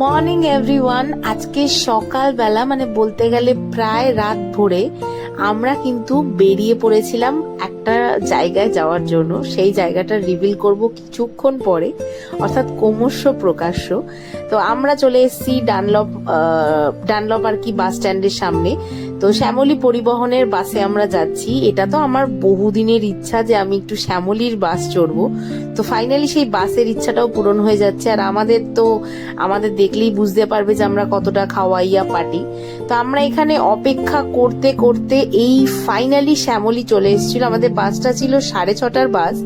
Morning everyone, আজকে সকালবেলা মানে বলতে গেলে প্রায় রাত ভোরে, আমরা কিন্তু বেরিয়ে পড়েছিলাম একটা জায়গায় যাওয়ার জন্য। সেই জায়গাটা রিভিল করব কিছুক্ষণ পরে, অর্থাৎ ক্রমশ প্রকাশ্য। তো আমরা চলে এসেছি ডানলপ ডানলপ আর কি বাস স্ট্যান্ডের সামনে। তো শ্যামলী পরিবহনের বাসে আমরা যাচ্ছি। এটা তো আমার বহুদিনের ইচ্ছা যে আমি একটু শ্যামলীর বাস চড়বো। তো ফাইনালি সেই বাসের ইচ্ছাটাও পূরণ হয়ে যাচ্ছে। আর আমাদের তো, আমাদের দেখলেই বুঝতে পারবে যে আমরা কতটা খাওয়াইয়া পাটি। তো আমরা এখানে অপেক্ষা করতে করতে এই ফাইনালি শ্যামলী চলে এসেছিল। আমাদের বাসটা ছিল সাড়ে ছটার বাস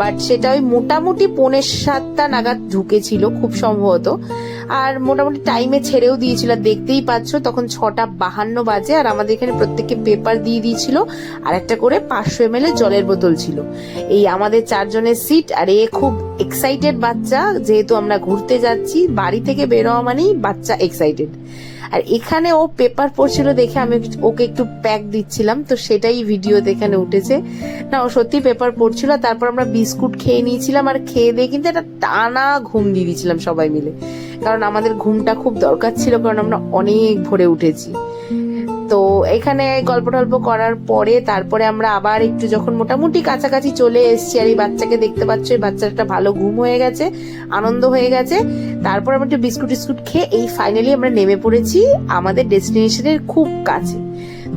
বাট সেটা ওই মোটামুটি পৌনে সাতটা নাগাদ ঢুকেছিল খুব সম্ভবত। আর মোটামুটি টাইমে ছেড়েও দিয়েছিল। আর দেখতেই পাচ্ছ, তখন ছটা বাহান্ন বাজে আর আমাদের এখানে প্রত্যেককে পেপার দিয়ে দিয়েছিল। আর একটা করে পাঁচশো এম জলের বোতল ছিল। এই আমাদের চারজনের সিট আর এ খুব এক্সাইটেড বাচ্চা, যেহেতু আমরা ঘুরতে যাচ্ছি, বাড়ি থেকে বের হওয়া মানেই বাচ্চা এক্সাইটেড আর এখানে ও পেপার পড়ছিল দেখে আমি ওকে একটু প্যাক দিচ্ছিলাম, তো সেটাই ভিডিওতে এখানে উঠেছে। না, ও সত্যি পেপার পড়ছিল, তারপর আমরা বিস্কুট খেয়ে নিয়েছিলাম, আর খেয়ে দিয়ে কিন্তু একটা টানা ঘুম দিয়ে দিয়েছিলাম সবাই মিলে। কারণ আমাদের ঘুমটা খুব দরকার ছিল, কারণ আমরা অনেক ভোরে উঠেছি। তো এখানে গল্প টল্প করার পরে তারপরে আমরা আবার একটু যখন মোটামুটি কাছাকাছি চলে এসছি, আর এই বাচ্চাকে দেখতে পাচ্ছ, এই বাচ্চার একটা ভালো ঘুম হয়ে গেছে, আনন্দ হয়ে গেছে। তারপর আমরা একটু বিস্কুট টিস্কুট খেয়ে এই ফাইনালি আমরা নেমে পড়েছি আমাদের ডেস্টিনেশনের খুব কাছে।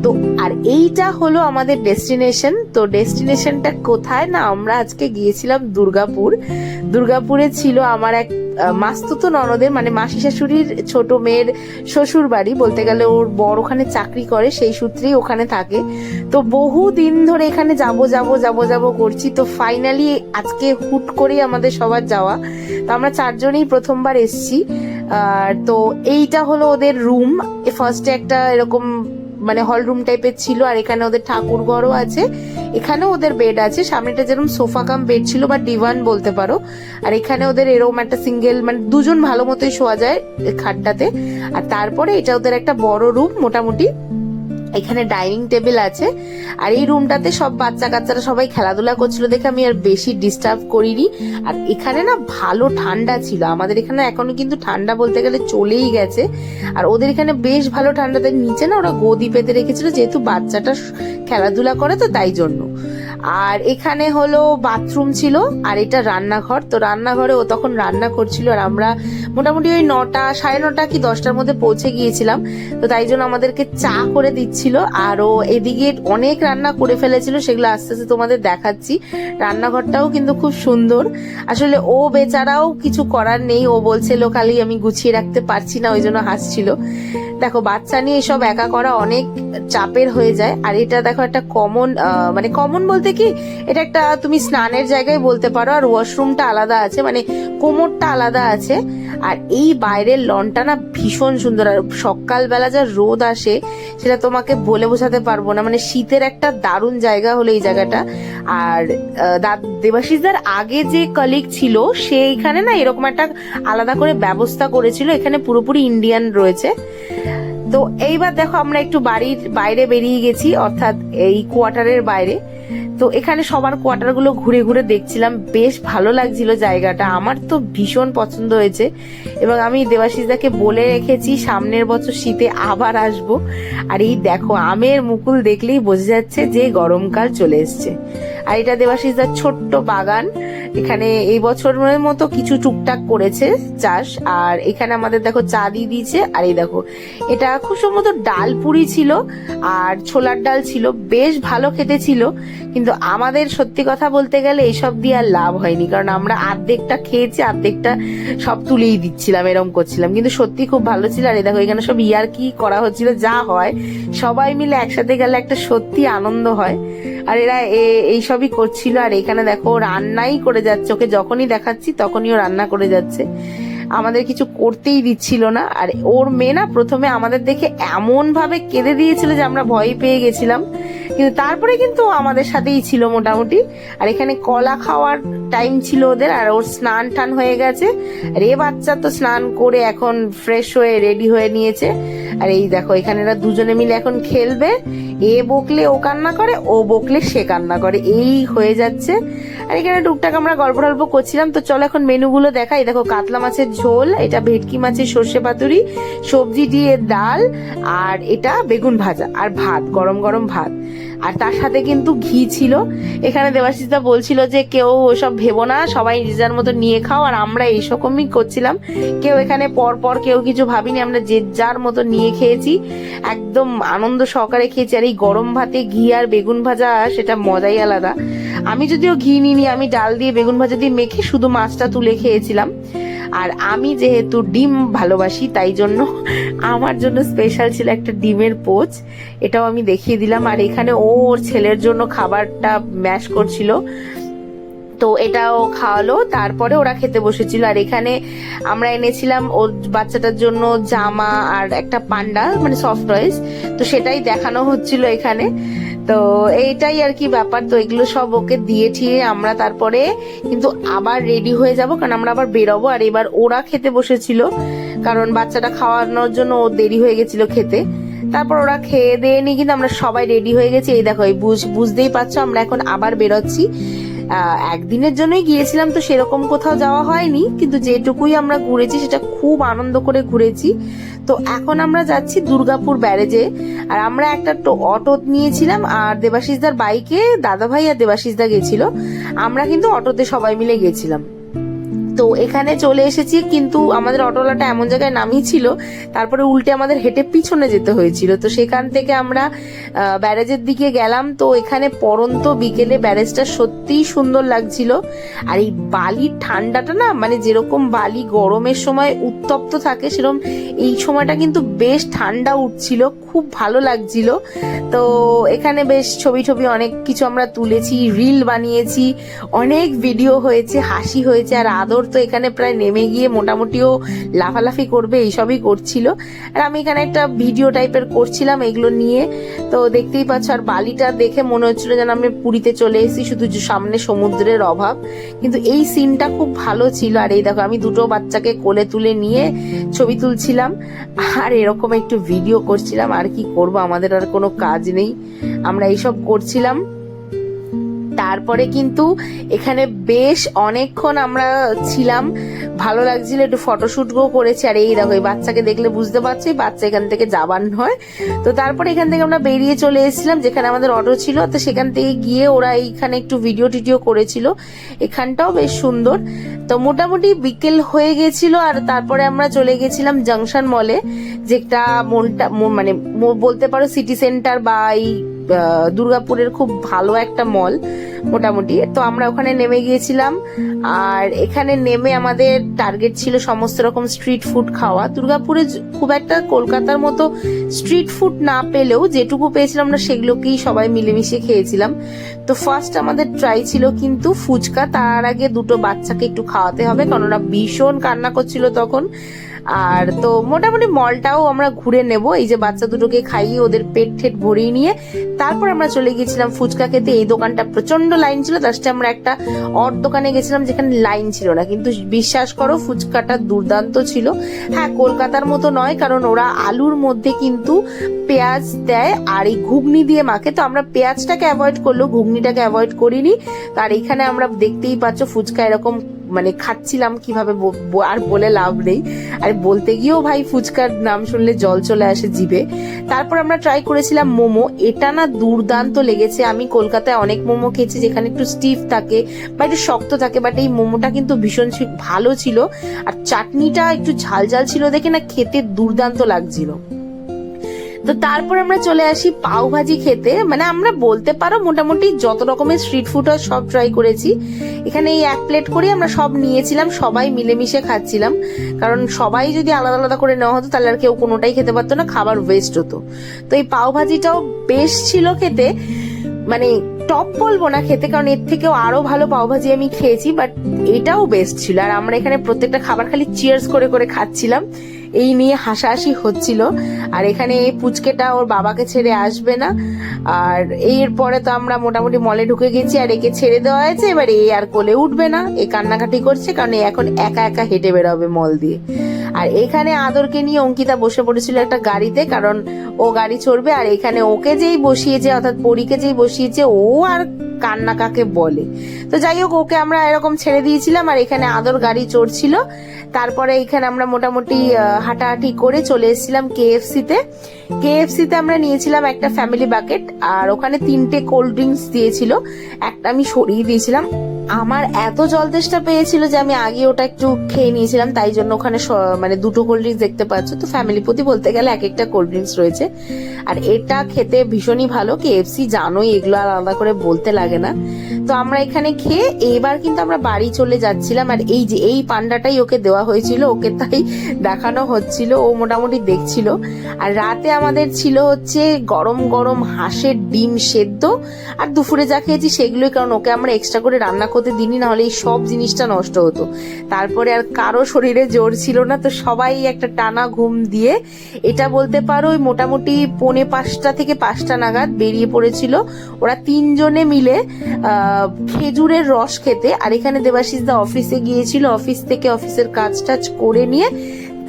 তো আর এইটা হলো আমাদের ডেস্টিনেশন। তো ডেস্টিনেশনটা কোথায় না আমরা আজকে গিয়েছিলাম দুর্গাপুর। দুর্গাপুরে ছিল আমার এক মাস্তুতো ননদের মানে মাসি শাশুড়ির ছোট মেয়ের শ্বশুর বাড়ি বলতে গেলে ওর বর ওখানে চাকরি করে, সেই সূত্রেই ওখানে থাকে। তো বহু দিন ধরে এখানে যাব যাব যাব যাব করছি। তো ফাইনালি আজকে হুট করেই আমাদের সবার যাওয়া। তো আমরা চারজনেই প্রথমবার এসছি। আর তো এইটা হলো ওদের রুম ফার্স্টে একটা এরকম মানে হল রুম টাইপের ছিল, আর এখানে ওদের ঠাকুর ঘরও আছে। এখানেও ওদের বেড আছে, সামনেটা যেরকম সোফা কাম বেড ছিল বা ডিভান বলতে পারো। আর এখানে ওদের এরকম একটা সিঙ্গেল মানে দুজন ভালো মতোই শোয়া যায় খাটটাতে। আর তারপরে এটা ওদের একটা বড় রুম মোটামুটি এখানে ডাইনিং টেবিল আছে, আর এই রুমটাতে সব বাচ্চা কাচ্চারা সবাই খেলাধুলা করছিল দেখে আমি আর বেশি ডিস্টার্ব করিনি। আর এখানে না ভালো ঠান্ডা ছিল, আমাদের এখানে এখনও কিন্তু ঠান্ডা বলতে গেলে চলেই গেছে। আর ওদের এখানে বেশ ভালো ঠান্ডা, তাই নিচে না ওরা গদি পেতে রেখেছিল, যেহেতু বাচ্চাটা খেলাধুলা করে তো তাই জন্য। আর এখানে হলো বাথরুম ছিল, আর এটা রান্নাঘর। তো রান্নাঘরে ও তখন রান্না করছিল, আর আমরা মোটামুটি ওই নটা, সাড়ে নটা কি দশটার মধ্যে পৌঁছে গিয়েছিলাম। তো তাই জন্য আমাদেরকে চা করে দিচ্ছিল, আর ও এদিকে অনেক রান্না করে ফেলেছিল, সেগুলো আস্তে আস্তে তোমাদের দেখাচ্ছি। রান্নাঘরটাও কিন্তু খুব সুন্দর। আসলে ও বেচারাও কিছু করার নেই, ও বলছিল খালি আমি গুছিয়ে রাখতে পারছি না ওই জন্য হাসছিল। দেখো, বাচ্চা নিয়ে এসব একা করা অনেক চাপের হয়ে যায়, আর এটা দেখো একটা কমন মানে কমন বলতে কি, এটা একটা তুমি স্নানের জায়গায় বলতে পারো, আর ওয়াশরুমটা আলাদা আছে মানে কোমরটা আলাদা আছে। আর এই বাইরের লনটা না ভীষণ সুন্দর, আর সকালবেলা যা রোদ আসে, সেটা তোমাকে বলে বোঝাতে পারব না। মানে শীতের একটা দারুণ জায়গা হলো এই জায়গাটা। আর দেবাশিসদার আগে যে কলিগ ছিল সেইখানে না এরকম একটা আলাদা করে ব্যবস্থা করেছিল, এখানে পুরোপুরি ইন্ডিয়ান রয়েছে। তো এইবার দেখো, আমরা একটু বাড়ির বাইরে বেরিয়ে গেছি, অর্থাৎ এই কোয়ার্টারের বাইরে। তো এখানে সবার কোয়ার্টারগুলো ঘুরে ঘুরে দেখছিলাম। বেশ ভালো লাগছিল জায়গাটা। আমার তো ভীষণ পছন্দ হয়েছে। এবং আমি দেবাশিসদাকে বলে রেখেছি, সামনের বছর শীতে আবার আসব। আর এই দেখো, আমের মুকুল দেখলেই বোঝা যাচ্ছে যে গরমকাল চলে এসছে। আর এটা দেবাশিসদার ছোট্ট বাগান। এখানে এই বছরের মতো কিছু টুকটাক করেছে চাষ, আর এখানে আমাদের দেখো চা দিয়ে দিয়েছে, আর এই দেখো, এটা খুব সম্ভবত ডাল পুরি ছিল, আর ছোলার ডাল ছিল, বেশ ভালো খেতে ছিল, কিন্তু আমাদের সত্যি কথা বলতে গেলে এইসব দিয়ে আর লাভ হয়নি, কারণ আমরা অর্ধেকটা খেয়েছি অর্ধেকটা সব তুলেই দিচ্ছিলাম এরকম করছিলাম, কিন্তু সত্যি খুব ভালো ছিল, আর এই দেখো, এখানে সব ইয়ার কি করা হচ্ছিল, যা হয়, সবাই মিলে একসাথে গেলে একটা সত্যি আনন্দ হয়, আর এরা এইসবই করছিল, আর এখানে দেখো রান্নাই করে যাচ্ছে, ওকে যখনই দেখাচ্ছি তখনই ও রান্না করে যাচ্ছে। আমাদের কিছু করতেই দিচ্ছিল না, আর ওর মেয়ে না প্রথমে আমাদের দেখে এমন ভাবে কেঁদে দিয়েছিল যে আমরা ভয় পেয়ে গেছিলাম। কিন্তু তারপরে কিন্তু আমাদের সাথেই ছিল মোটামুটি। আর এখানে কলা খাওয়ার টাইম ছিল ওদের, আর ওর স্নান টান হয়ে গেছে। আর এ বাচ্চা তো স্নান করে এখন ফ্রেশ হয়ে রেডি হয়ে নিয়েছে। আর এই দেখো, এখানে এরা দুজনে মিলে এখন খেলবে। এ বকলে ও কান্না করে, ও বকলে সে কান্না করে। এই হয়ে যাচ্ছে। আর এখানে টুকটাক আমরা গল্প টল্প করছিলাম। তো চলো এখন মেনুগুলো দেখাই। দেখো, কাতলা মাছের ঝোল, এটা ভেটকি মাছের সর্ষে পাতুরি, সবজি দিয়ে ডাল, আর এটা বেগুন ভাজা, আর ভাত, গরম গরম ভাত। আর তার সাথে কিন্তু ঘি ছিল। এখানে দেবাশিসদা বলছিল যে, কেউ ওসব ভেবো না, সবাই নিজের মতো নিয়ে খাও। আর আমরা এইরকমই করছিলাম। কেউ এখানে পর পর কেউ কিছু ভাবিনি। আমরা যে যার মতো নিয়ে খেয়েছি। একদম আনন্দ সহকারে খেয়েছি। আর এই গরম ভাতে ঘি আর বেগুন ভাজা সেটা মজাই আলাদা। আমি যদিও ঘি নিইনি, আমি ডাল দিয়ে বেগুন ভাজা দিয়ে মেখে শুধু মাছটা তুলে খেয়েছিলাম। আর আমি যেহেতু ডিম ভালোবাসি, তাই জন্য আমার জন্য স্পেশাল ছিল একটা ডিমের পোচ। এটাও আমি দেখিয়ে দিলাম। আর এখানে ওর ছেলের জন্য খাবারটা ম্যাশ করছিল। তো এটাও খাওয়ালো, তারপরে ওরা খেতে বসেছিল। আর এখানে আমরা এনেছিলাম ওর বাচ্চাটার জন্য জামা আর একটা পান্ডা মানে সফট টয়েস তো সেটাই দেখানো হচ্ছিল এখানে। তো এইটাই আর কি ব্যাপার, তো এগুলো সব ওকে দিয়ে ঠিয়ে আমরা তারপরে কিন্তু আবার রেডি হয়ে যাব, কারণ আমরা আবার বেরোবো। আর এবার ওরা খেতে বসেছিল, কারণ বাচ্চাটা খাওয়ানোর জন্য ও দেরি হয়ে গেছিল খেতে। তারপর ওরা খেয়ে দিয়ে নি কিন্তু আমরা সবাই রেডি হয়ে গেছি। এই দেখো, এই বুঝ, বুঝতেই পারছ, আমরা এখন আবার বেরোচ্ছি। একদিনের জন্যই গিয়েছিলাম তো সেরকম কোথাও যাওয়া হয়নি, কিন্তু যেটুকুই আমরা ঘুরেছি সেটা খুব আনন্দ করে ঘুরেছি। তো এখন আমরা যাচ্ছি দুর্গাপুর ব্যারেজে, আর আমরা একটা অটো নিয়েছিলাম, আর দেবাশিসদার বাইকে দাদাভাই আর দেবাশিসদা গেছিল। আমরা কিন্তু অটোতে সবাই মিলে গেছিলাম। তো এখানে চলে এসেছি, কিন্তু আমাদের অটোলাটা এমন জায়গায় নামিয়েছিল তারপরে উল্টে আমাদের হেঁটে পিছনে যেতে হয়েছিল। তো সেখান থেকে আমরা ব্যারেজের দিকে গেলাম। তো এখানে পরন্ত বিকেলে ব্যারেজটা সত্যিই সুন্দর লাগছিল। আর এই বালির ঠান্ডাটা না মানে যেরকম বালি গরমের সময় উত্তপ্ত থাকে, সেরকম এই সময়টা কিন্তু বেশ ঠান্ডা উঠছিল, খুব ভালো লাগছিল। তো এখানে বেশ ছবি ছবি অনেক কিছু আমরা তুলেছি, রিল বানিয়েছি, অনেক ভিডিও হয়েছে, হাসি হয়েছে, আর আদর তো এখানে প্রায় নেমে গিয়ে মোটামুটিও লাফালাফি করবে, এইসবই করছিল। আর আমি এখানে একটা ভিডিও টাইপের করছিলাম এগুলো নিয়ে। তো দেখতেই পাচ্ছ, আর বালিটা দেখে মনে হচ্ছিল যেন আমি পুরীতে চলে এসেছি, শুধু সামনে সমুদ্রের অভাব। কিন্তু এই সিনটা খুব ভালো ছিল, আর এই দেখো, আমি দুটো বাচ্চাকে কোলে তুলে নিয়ে ছবি তুলছিলাম। আর এরকম একটু ভিডিও করছিলাম, আর কি করব, আমাদের আর কোনো কাজ নেই। আমরা এইসব করছিলাম। তারপরে কিন্তু এখানে বেশ অনেকক্ষণ আমরা ছিলাম। ভালো লাগছিল একটু ফটোশুটও করেছি। আর এই দেখো, এই বাচ্চাকে দেখলে বুঝতে পারছি বাচ্চা এখান থেকে যাবার নয়। তো তারপরে এখান থেকে আমরা বেরিয়ে চলে এসেছিলাম, যেখানে আমাদের অটো ছিল। তো সেখান থেকে গিয়ে ওরা এইখানে একটু ভিডিও টিডিও করেছিল। এখানটাও বেশ সুন্দর। তো মোটামুটি বিকেল হয়ে গেছিল আর তারপরে আমরা চলে গেছিলাম জাংশন মলে যেটা মনটা মানে বলতে পারো সিটি সেন্টার বা এই দুর্গাপুরের খুব ভালো একটা মল মোটামুটি। তো আমরা ওখানে নেমে গিয়েছিলাম। আর এখানে নেমে আমাদের টার্গেট ছিল সমস্ত রকম স্ট্রিট ফুড খাওয়া। দুর্গাপুরে খুব একটা কলকাতার মতো স্ট্রিট ফুড না পেলেও যেটুকু পেয়েছিলাম আমরা সেগুলোকেই সবাই মিলেমিশে খেয়েছিলাম। তো ফার্স্ট আমাদের ট্রাই ছিল কিন্তু ফুচকা, তার আগে দুটো বাচ্চাকে একটু খাওয়াতে হবে। ওরা ভীষণ কান্না করছিল তখন। আর তো মোটামুটি মলটাও আমরা ঘুরে নেব। এই যে বাচ্চা দুটোকে খাইয়ে ওদের পেট ঠেট ভরিয়ে নিয়ে তারপর আমরা চলে গিয়েছিলাম ফুচকা খেতে। এই দোকানটা প্রচণ্ড লাইন ছিল। সাথে আমরা একটা অর দোকানে গেছিলাম যেখানে লাইন ছিল না। কিন্তু বিশ্বাস করো, ফুচকাটা দুর্দান্ত ছিল। হ্যাঁ কলকাতার মতো নয়, কারণ ওরা আলুর মধ্যে কিন্তু পেঁয়াজ দেয় আর এই ঘুগনি দিয়ে মাখে। তো আমরা পেঁয়াজটাকে অ্যাভয়েড করলেও ঘুগনিটাকে অ্যাভয়েড করিনি। আর এখানে আমরা দেখতেই পাচ্ছ ফুচকা এরকম মানে খাচ্ছিলাম কীভাবে আর বলে লাভ নেই। আর বলতে গিয়েও ভাই ফুচকার নাম শুনলে জল চলে আসে জিভে। তারপর আমরা ট্রাই করেছিলাম মোমো। এটা না দুর্দান্ত লেগেছে। আমি কলকাতায় অনেক মোমো খেয়েছি যেখানে একটু স্টিফ থাকে বা একটু শক্ত থাকে বাট এই মোমোটা কিন্তু ভীষণ ভালো ছিল। আর চাটনিটা একটু ঝাল ঝাল ছিল দেখে না খেতে দুর্দান্ত লাগছিল। তো তারপর আমরা চলে আসি পাও ভাজি খেতে। মানে আমরা বলতে পারো মোটামুটি যত রকমের স্ট্রিট ফুড হয় সব ট্রাই করেছি। এখানে এই এক প্লেট করে আমরা সব নিয়েছিলাম, সবাই মিলেমিশে খাচ্ছিলাম। কারণ সবাই যদি আলাদা আলাদা করে নেওয়া হতো, তাহলে আর কেউ কোনোটাই খেতে পারতো না, খাবার ওয়েস্ট হতো। তো এই পাও ভাজিটাও বেশ ছিল খেতে। মানে টপ বলব না খেতে, কারণ এর থেকেও আরও ভালো পাওভাজি আমি খেয়েছি বাট এটাও বেস্ট ছিল। আর আমরা এখানে প্রত্যেকটা খাবার খালি চিয়ার্স করে করে খাচ্ছিলাম। এই নিয়ে হাসাহাসি হচ্ছিল। আর এখানে এই পুচকেটা ওর বাবাকে ছেড়ে আসবে না। আর এরপরে তো আমরা মোটামুটি মলে ঢুকে গেছি, আর একে ছেড়ে দেওয়া হয়েছে। এবার এ আর কোলে উঠবে না, এ কান্নাকাটি করছে, কারণ এ এখন একা একা হেঁটে বেরোবে মল দিয়ে। আর এখানে আদরকে নিয়ে অঙ্কিতা বসে পড়েছিল একটা গাড়িতে, কারণ ও গাড়ি চড়বে, আর এখানে ওকে যেই বসিয়েছে, অর্থাৎ পরীকে যেই বসিয়েছে, ও আর কান্না কাকে বলে? তো যাই হোক, ওকে আমরা এরকম ছেড়ে দিয়েছিলাম, আর এখানে আদর গাড়ি চড়ছিল। তারপরে এখানে আমরা মোটামুটি হাঁটাহাঁটি করে চলে এসেছিলাম কেএফসিতে কেএফসিতে আমরা নিয়েছিলাম একটা ফ্যামিলি বাকেট আর ওখানে তিনটে কোল্ড ড্রিঙ্কস দিয়েছিল। একটা আমি সরিয়ে দিয়েছিলাম। আমার এত জল তেষ্টা পেয়েছিল যে আমি আগে ওটা একটু খেয়ে নিয়েছিলাম, তাই জন্য ওখানে স- মানে দুটো কোল্ড ড্রিঙ্কস দেখতে পাচ্ছ। তো ফ্যামিলি প্রতি বলতে গেলে এক একটা কোল্ড ড্রিঙ্কস রয়েছে। আর এটা খেতে ভীষণই ভালো কি কেএফসি জানোই এগুলো আর আলাদা করে বলতে লাগে না। তো আমরা এখানে খেয়ে এবার কিন্তু আমরা বাড়ি চলে যাচ্ছিলাম, আর এই যে এই পান্ডাটাই ওকে দেওয়া হয়েছিল, ওকে তাই দেখানো হচ্ছিল, ও মোটামুটি দেখছিল। আর রাতে আমাদের ছিল হচ্ছে গরম গরম হাঁসের ডিম সেদ্ধ, আর দুপুরে যা খেয়েছি সেগুলোই, কারণ ওকে আমরা এক্সট্রা করে রান্না করতে দিনই না হলে এই সব জিনিসটা নষ্ট হতো। তারপরে আর কারও শরীরে জোর ছিল না, তো সবাই একটা টানা ঘুম দিয়ে এটা বলতে পারো, ওই মোটামুটি পৌনে পাঁচটা থেকে পাঁচটা নাগাদ বেরিয়ে পড়েছিল। ওরা তিনজনে মিলে খেজুরের রস খেতে, আর এখানে দেবাশিস দা অফিসে গিয়েছিল, অফিস থেকে অফিসের কাজ টাজ করে নিয়ে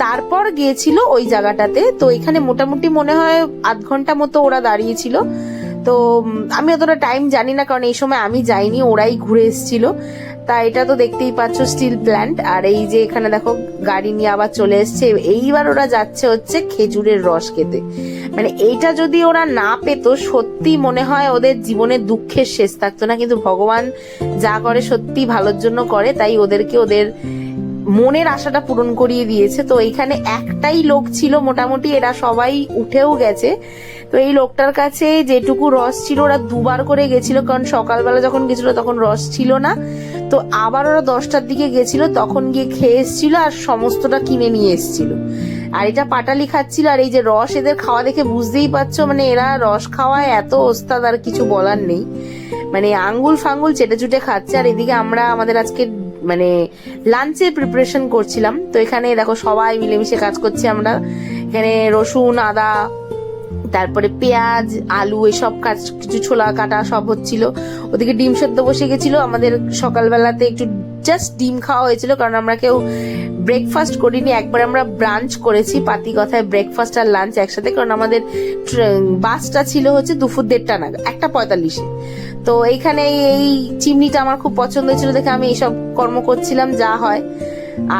তারপর গিয়েছিল ওই জায়গাটাতে। তো এখানে মোটামুটি মনে হয় আধ ঘণ্টা মতো ওরা দাঁড়িয়েছিল তো আমি অতটা টাইম জানি না, কারণ এই সময় আমি যাইনি, ওরাই ঘুরে এসেছিল। তা এটা তো দেখতেই পাচ্ছ স্টিল প্ল্যান্ট আর এই যে এখানে দেখো, গাড়ি নিয়ে আবার চলে এসছে। এইবার ওরা যাচ্ছে হচ্ছে খেজুরের রস খেতে। মানে এইটা যদি ওরা না পেত, সত্যি মনে হয় ওদের জীবনে দুঃখের শেষ থাকতো না। কিন্তু ভগবান যা করে সত্যি ভালোর জন্য করে, তাই ওদেরকে ওদের মনের আশাটা পূরণ করিয়ে দিয়েছে। তো এইখানে একটাই লোক ছিল মোটামুটি, এরা সবাই উঠেও গেছে। তো এই লোকটার কাছে যেটুকু রস ছিল, ওরা দুবার করে গেছিল, কারণ সকালবেলা যখন গেছিল তখন রস ছিল না। তো আবার ওরা দশটার দিকে গেছিল, তখন গিয়ে খেয়ে এসছিল আর সমস্তটা কিনে নিয়ে এসছিল। আর এটা পাটালি খাচ্ছিল, আর এই যে রস এদের খাওয়া দেখে বুঝতেই পারছ মানে এরা রস খাওয়ায় এত ওস্তাদ আর কিছু বলার নেই। মানে আঙ্গুল ফাঙ্গুল চেটে চুটে খাচ্ছে, আর এদিকে আমরা আমাদের আজকে মানে লাঞ্চের প্রিপারেশন করছিলাম। তো এখানে দেখো সবাই মিলেমিশে কাজ করছি আমরা। এখানে রসুন, আদা, তারপরে পেঁয়াজ, আলু এসব কাজ, কিছু ছোলা কাটা সব হচ্ছিল। ওদিকে ডিম সেদ্ধ বসে গেছিল। আমাদের সকালবেলাতে একটু জাস্ট ডিম খাওয়া হয়েছিল, কারণ আমরা কেউ ব্রেকফাস্ট করিনি। একবার আমরা ব্রাঞ্চ করেছি, পাতি কথায় ব্রেকফাস্ট আর লাঞ্চ একসাথে, কারণ আমাদের বাসটা ছিল হচ্ছে দুপুর দেড়টা নাগাদ, একটা পঁয়তাল্লিশে। তো এইখানে এই চিমনিটা আমার খুব পছন্দ হয়েছিল দেখে আমি এইসব কর্ম করছিলাম, যা হয়।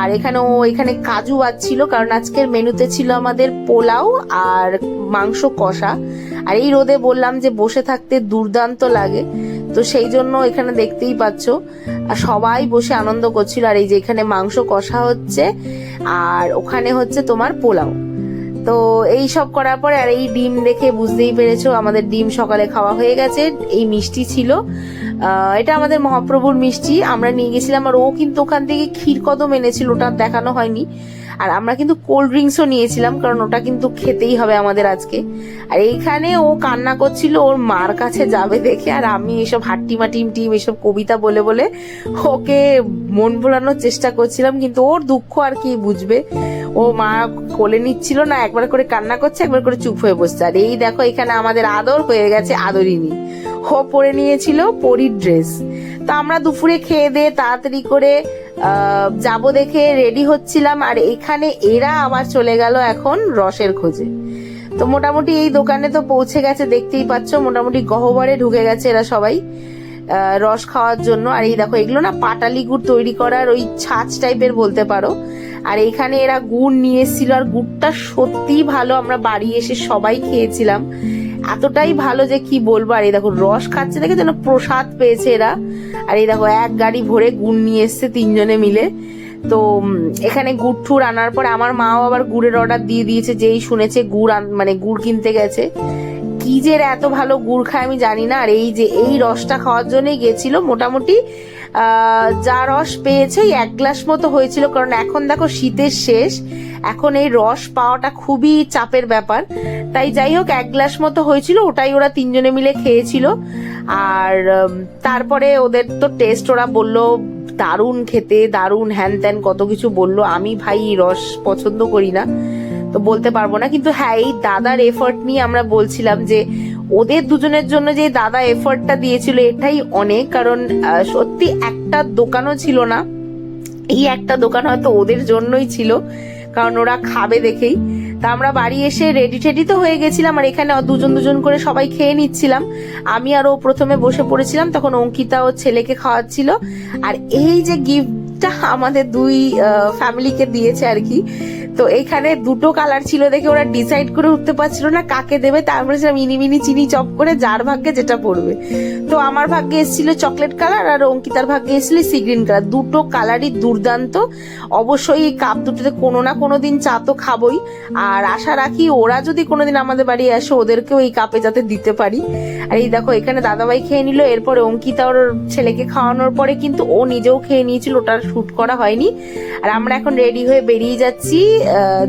আর এখানে ও এখানে কাজু ছিল কারণ আজকের মেনুতে ছিল আমাদের পোলাও আর মাংস কষা। আর এই রোদে বললাম যে বসে থাকতে দুর্দান্ত লাগে। তো সেই জন্য এখানে দেখতেই পাচ্ছ, আর সবাই বসে আনন্দ করছিল, আর এই যে এখানে মাংস কষা হচ্ছে, আর ওখানে হচ্ছে তোমার পোলাও। তো এই সব করার পরে, আর এই ডিম দেখে বুঝতেই পেরেছ, আমাদের ডিম সকালে খাওয়া হয়ে গেছে, এই মিষ্টি ছিল। এটা আমাদের মহাপ্রভুর মিষ্টি, আমরা নিয়ে গেছিলাম, আর ও কিন্তু ওখান থেকে ক্ষীর কদম এনেছিল, ওটা দেখানো হয়নি। আর আমরা কিন্তু কোল্ড ড্রিঙ্কসও নিয়েছিলাম, কারণ ওটা কিন্তু খেতেই হবে আমাদের আজকে। আর এইখানে ও কান্না করছিল, ওর মার কাছে যাবে দেখে, আর আমি এসব হাট্টিমা টিম টিম এসব কবিতা বলে বলে ওকে মন ভোলানোর চেষ্টা করছিলাম, কিন্তু ওর দুঃখ আর কি বুঝবে? ও মা কোলে নিচ্ছিল না, একবার করে কান্না করছে, একবার করে চুপ হয়ে বসছে। আর এই দেখো, এখানে আমাদের আদর হয়ে গেছে আদরিনী। ও পরে নিয়েছিল পরির ড্রেস তো আমরা দুপুরে খেয়ে দিয়ে তাড়াতাড়ি করে যাব দেখে রেডি হচ্ছিলাম, আর এখানে এরা আবার চলে গেল এখন রসের খোঁজে। তো মোটামুটি এই দোকানে তো পৌঁছে গেছে, দেখতেই পাচ্ছ, মোটামুটি গহ্বরে ঢুকে গেছে এরা সবাই রস খাওয়ার জন্য। আর এই দেখো, এগুলো না পাটালি গুড় তৈরি করার ওই ছাঁচ টাইপের বলতে পারো। আর এইখানে এরা গুড় নিয়ে আর গুড়টা সত্যিই ভালো, আমরা বাড়ি এসে সবাই খেয়েছিলাম। এতটাই ভালো যে কি বলব? আর এই দেখো, রস খাচ্ছে দেখে যেন প্রসাদ পেয়েছে এরা। আর এই দেখো, এক গাড়ি ভরে গুড় নিয়ে এসছে তিনজনে মিলে। তো এখানে গুড় ঠুর আনার পরে আমার মাও আবার গুড়ের অর্ডার দিয়ে দিয়েছে, যেই শুনেছে গুড় মানে গুড় কিনতে গেছে। কি যে এত ভালো গুড় খায় আমি জানি না। আর এই যে, এই রসটা খাওয়ার জন্যই গেছিল মোটামুটি যা রস পেয়েছে এক গ্লাস মতো হয়েছিল। কারণ এখন দেখো, শীতের শেষ। এখন এই রস পাওয়াটা খুবই চাপের ব্যাপার। তাই যাই হোক, এক গ্লাস মতো হয়েছিল, ওটাই ওরা তিনজনে মিলে খেয়েছিল। আর তারপরে ওদের তো টেস্ট, ওরা বলল, দারুণ খেতে, দারুণ হ্যান ত্যান কত কিছু বলল। আমি ভাই রস পছন্দ করি না, তো বলতে পারব না। কিন্তু হ্যাঁ এই দাদার এফর্ট নিয়ে আমরা বলছিলাম যে, ওদের দুজনের জন্য যে দাদা এফর্টটা দিয়েছিল, এটাই অনেক। কারণ সত্যি একটা দোকানও ছিল না। এই একটা দোকান হয়তো ওদের জন্যই ছিল। কারণ ওরা খাবে দেখেই। তা আমরা বাড়ি এসে রেডি টেডি তো হয়ে গেছিলাম আর এখানে দুজন দুজন করে সবাই খেয়ে নিচ্ছিলাম। আমি আর ও প্রথমে বসে পড়েছিলাম, তখন অঙ্কিতা ও ছেলেকে খাওয়াচ্ছিল। আর এই যে গিফটটা আমাদের দুই ফ্যামিলিকে দিয়েছে আর কি তো এখানে দুটো কালার ছিল দেখে ওরা ডিসাইড করে উঠতে পারছিল না কাকে দেবে। তার বলেছিলাম মিনি মিনি চিনি চপ করে যার ভাগ্যে যেটা পড়বে। তো আমার ভাগ্যে এসেছিল চকলেট কালার আর অঙ্কিতার ভাগ্যে এসেছিল সি গ্রিন কালার দুটো কালারই দুর্দান্ত। অবশ্যই এই কাপ দুটোতে কোনো না কোনো দিন চা তো খাবই। আর আশা রাখি ওরা যদি কোনোদিন আমাদের বাড়ি আসে, ওদেরকেও এই কাপে যাতে দিতে পারি। আর এই দেখো, এখানে দাদাভাই খেয়ে নিল। এরপরে অঙ্কিতা ওর ছেলেকে খাওয়ানোর পরে কিন্তু ও নিজেও খেয়ে নিয়েছিল। ওটা শ্যুট করা হয়নি। আর আমরা এখন রেডি হয়ে বেরিয়ে যাচ্ছি।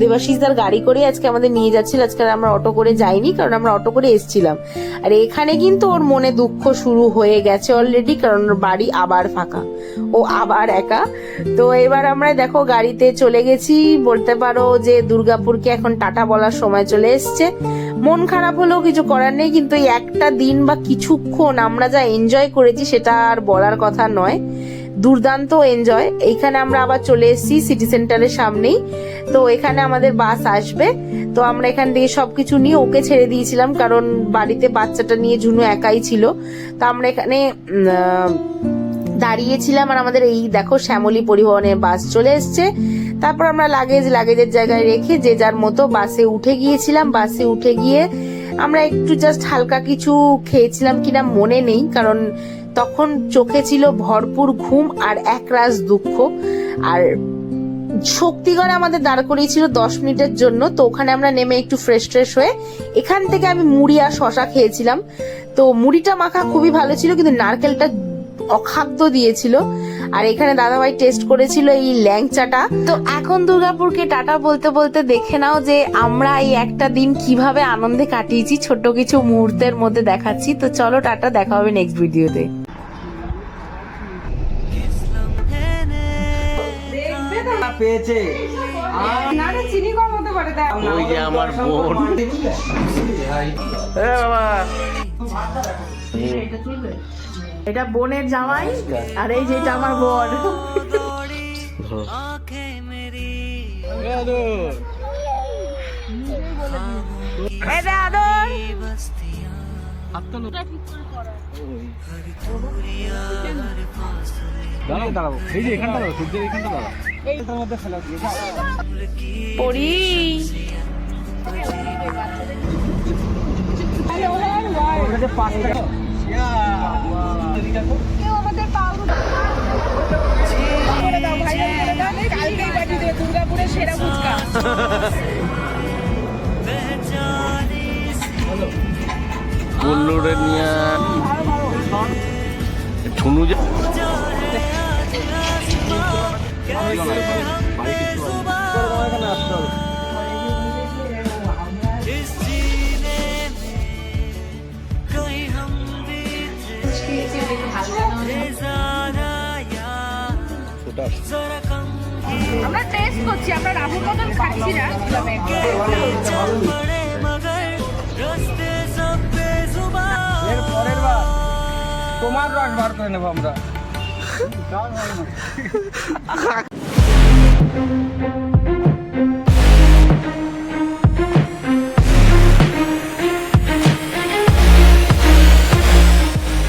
দেবাশিসদার গাড়ি করে আজকে আমাদের নিয়ে যাচ্ছিল। আজকে আমরা অটো করে যাইনি, কারণ আমরা অটো করে এসেছিলাম। আর এখানে কিন্তু ওর মনে দুঃখ শুরু হয়ে গেছে অলরেডি কারণ বাড়ি আবার ফাঁকা। ও আবার একা। তো এবার আমরা দেখো গাড়িতে চলে গেছি। বলতে পারো যে দুর্গাপুরকে এখন টাটা বলার সময় চলে এসছে। মন খারাপ হলেও কিছু করার নেই, কিন্তু একটা দিন বা কিছুক্ষণ আমরা যা এনজয় করেছি সেটা আর বলার কথা নয়। দুর্দান্ত এনজয় এইখানে আমরা আবার চলে এসেছি সিটি সেন্টারের সামনেই। তো এখানে আমাদের বাস আসবে। তো আমরা এখান থেকে সবকিছু নিয়ে ওকে ছেড়ে দিয়েছিলাম কারণ বাড়িতে বাচ্চাটা নিয়ে ঝুনু একাই ছিল। তো আমরা এখানে দাঁড়িয়েছিলাম আর আমাদের এই দেখো শ্যামলী পরিবহনের বাস চলে এসছে। তারপর আমরা লাগেজ লাগেজের জায়গায় রেখে যে যার মতো বাসে উঠে গিয়েছিলাম। বাসে উঠে গিয়ে আমরা একটু জাস্ট হালকা কিছু খেয়েছিলাম কিনা মনে নেই কারণ তখন চোখে ছিল ভরপুর ঘুম আর একরাশ দুঃখ। আর শক্তিগড়ে আমাদের দাঁড় করিয়েছিল দশ মিনিটের জন্য, তো ওখানে আমরা নেমে একটু ফ্রেশ ট্রেশ হয়ে এখান থেকে আমি মুড়ি আর শশা খেয়েছিলাম। তো মুড়িটা মাখা খুবই ভালো ছিল, কিন্তু নারকেলটা অখাদ্য দিয়েছিল। আর এখানে দাদাভাই টেস্ট করেছিল এই ল্যাংচাটা। তো এখন দুর্গাপুরকে টাটা বলতে বলতে দেখে নাও যে আমরা এই একটা দিন কীভাবে আনন্দে কাটিয়েছি ছোট কিছু মুহূর্তের মধ্যে দেখাচ্ছি। তো চলো টাটা, দেখা হবে নেক্সট ভিডিওতে পেয়েছে। চিনি কম হতে পারে ওই যে আমার বোন। বাবা। এটা বোনের জামাই আর এই যেটা আমার বোন। দাঁড়াও দাঁড়াবো এই যে এখানটা দাঁড়াও সূর্যের এখানটা দাঁড়াও। এইটার মধ্যে ফেলা পড়ি। দুর্গাপুরের সেরা ফুচকা কুল্লুরে নিয়ে। ঠুনু যা আমরা টেস্ট করছি আমরা রাহুর মতন খাচ্ছি না। তোমার রস বার করে নেব আমরা।